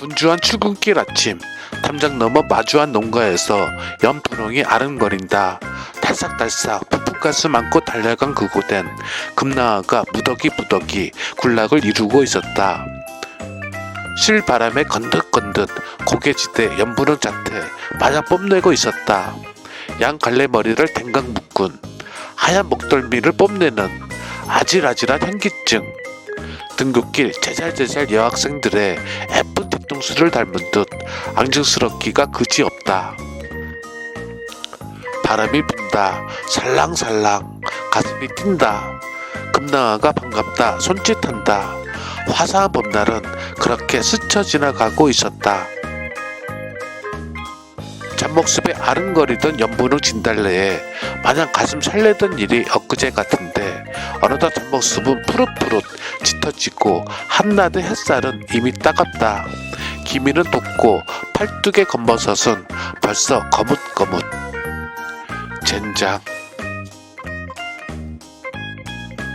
분주한 출근길 아침 담장 너머 마주한 농가에서 연분홍이 아른거린다. 달싹달싹 부푼가슴 안고 달려간 그곳엔 금나아가 무더기 무더기 군락을 이루고 있었다. 실바람에 건득건득 고개지대 연분홍 자태 마냥 뽐내고 있었다. 양 갈래머리를 댕강 묶은 하얀 목덜미를 뽐내는 아질아질한 현기증 등굣길 제잘제잘 여학생들의 예쁜 뒤통수를 닮은 듯 앙증스럽기가 그지없다. 바람이 분다. 살랑살랑 가슴이 뛴다. 금나아가 반갑다. 손짓한다. 화사한 봄날은 그렇게 스쳐 지나가고 있었다. 잡목숲에 아른거리던 연분홍 진달래에 마냥 가슴 설레던 일이 엊그제 같은데 어느덧 잡목숲은 푸릇푸릇 짙어지고 한낮의 햇살은 이미 따갑다. 기미는 돋고 팔뚝의 겉버섯은 벌써 거뭇거뭇. 젠장.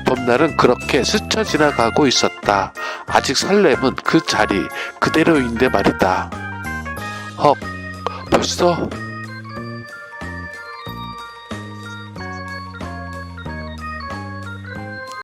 봄날은 그렇게 스쳐 지나가고 있었다. 아직 설렘은 그 자리 그대로인데 말이다. 헉, 벌써